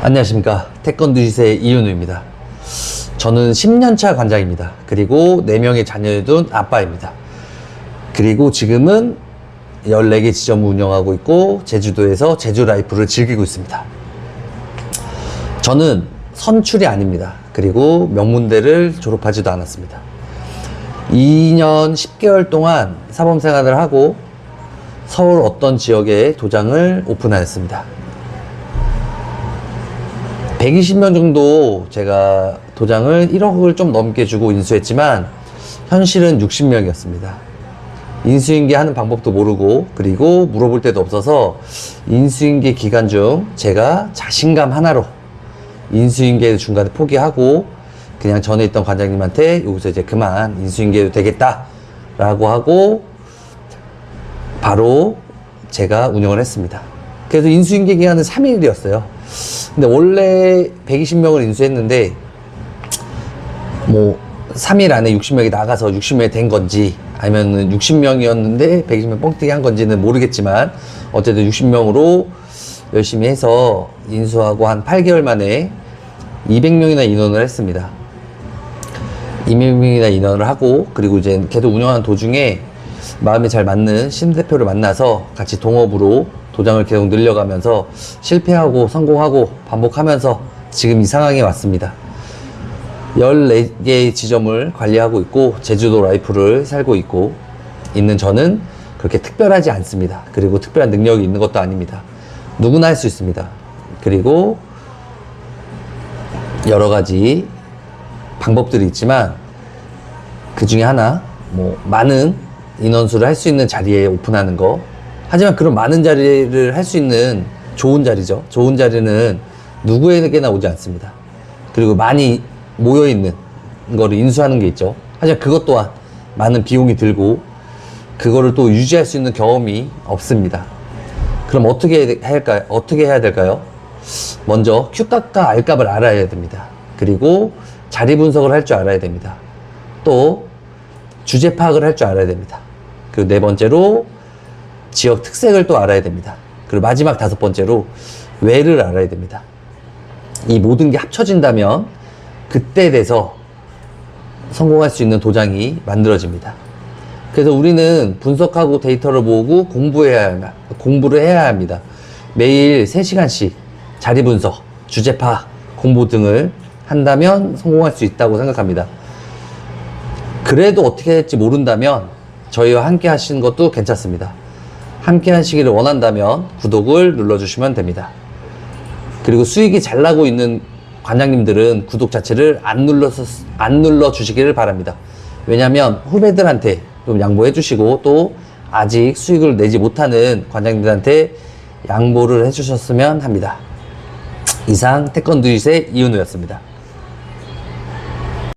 안녕하십니까. 태권도지세 이윤우입니다. 저는 10년차 관장입니다. 그리고 4명의 자녀를 둔 아빠입니다. 그리고 지금은 14개 지점을 운영하고 있고, 제주도에서 제주 라이프를 즐기고 있습니다. 저는 선출이 아닙니다. 그리고 명문대를 졸업하지도 않았습니다. 2년 10개월 동안 사범 생활을 하고 서울 어떤 지역에 도장을 오픈하였습니다. 120명 정도 제가 도장을 1억을 좀 넘게 주고 인수했지만 현실은 60명이었습니다. 인수인계 하는 방법도 모르고 그리고 물어볼 데도 없어서 인수인계 기간 중 제가 자신감 하나로 인수인계 중간에 포기하고 그냥 전에 있던 관장님한테 여기서 이제 그만 인수인계도 되겠다 라고 하고 바로 제가 운영을 했습니다. 그래서 인수인계 기간은 3일이었어요. 근데 원래 120명을 인수했는데 뭐 3일 안에 60명이 나가서 60명이 된 건지 아니면 60명이었는데 120명 뻥튀기 한 건지는 모르겠지만 어쨌든 60명으로 열심히 해서 인수하고 한 8개월 만에 200명이나 인원을 했습니다. 200명이나 인원을 하고 그리고 이제 계속 운영하는 도중에 마음이 잘 맞는 신 대표를 만나서 같이 동업으로 도장을 계속 늘려가면서 실패하고 성공하고 반복하면서 지금 이 상황에 왔습니다. 14개의 지점을 관리하고 있고 제주도 라이프를 살고 있고 있는 저는 그렇게 특별하지 않습니다. 그리고 특별한 능력이 있는 것도 아닙니다. 누구나 할 수 있습니다. 그리고 여러 가지 방법들이 있지만 그 중에 하나 뭐 많은 인원수를 할 수 있는 자리에 오픈하는 거 하지만 그런 많은 자리를 할 수 있는 좋은 자리죠 좋은 자리는 누구에게나 오지 않습니다 그리고 많이 모여 있는 거를 인수하는 게 있죠 하지만 그것 또한 많은 비용이 들고 그거를 또 유지할 수 있는 경험이 없습니다 그럼 어떻게 해야 할까요? 어떻게 해야 될까요? 먼저 Q값과 R값을 알아야 됩니다. 그리고 자리 분석을 할 줄 알아야 됩니다. 또 주제 파악을 할 줄 알아야 됩니다. 그리고 네 번째로 지역 특색을 또 알아야 됩니다. 그리고 마지막 다섯 번째로 왜를 알아야 됩니다. 이 모든 게 합쳐진다면 그때 돼서 성공할 수 있는 도장이 만들어집니다. 그래서 우리는 분석하고 데이터를 모으고 공부해야. 공부를 해야 합니다. 매일 3시간씩 자리 분석, 주제 파악, 공부 등을 한다면 성공할 수 있다고 생각합니다. 그래도 어떻게 될지 모른다면 저희와 함께 하시는 것도 괜찮습니다. 함께 하시기를 원한다면 구독을 눌러주시면 됩니다. 그리고 수익이 잘 나고 있는 관장님들은 구독 자체를 안 눌러서 안 눌러 주시기를 바랍니다. 왜냐하면 후배들한테 좀 양보해 주시고 또 아직 수익을 내지 못하는 관장님들한테 양보를 해 주셨으면 합니다. 이상 태권도이세 이윤우였습니다.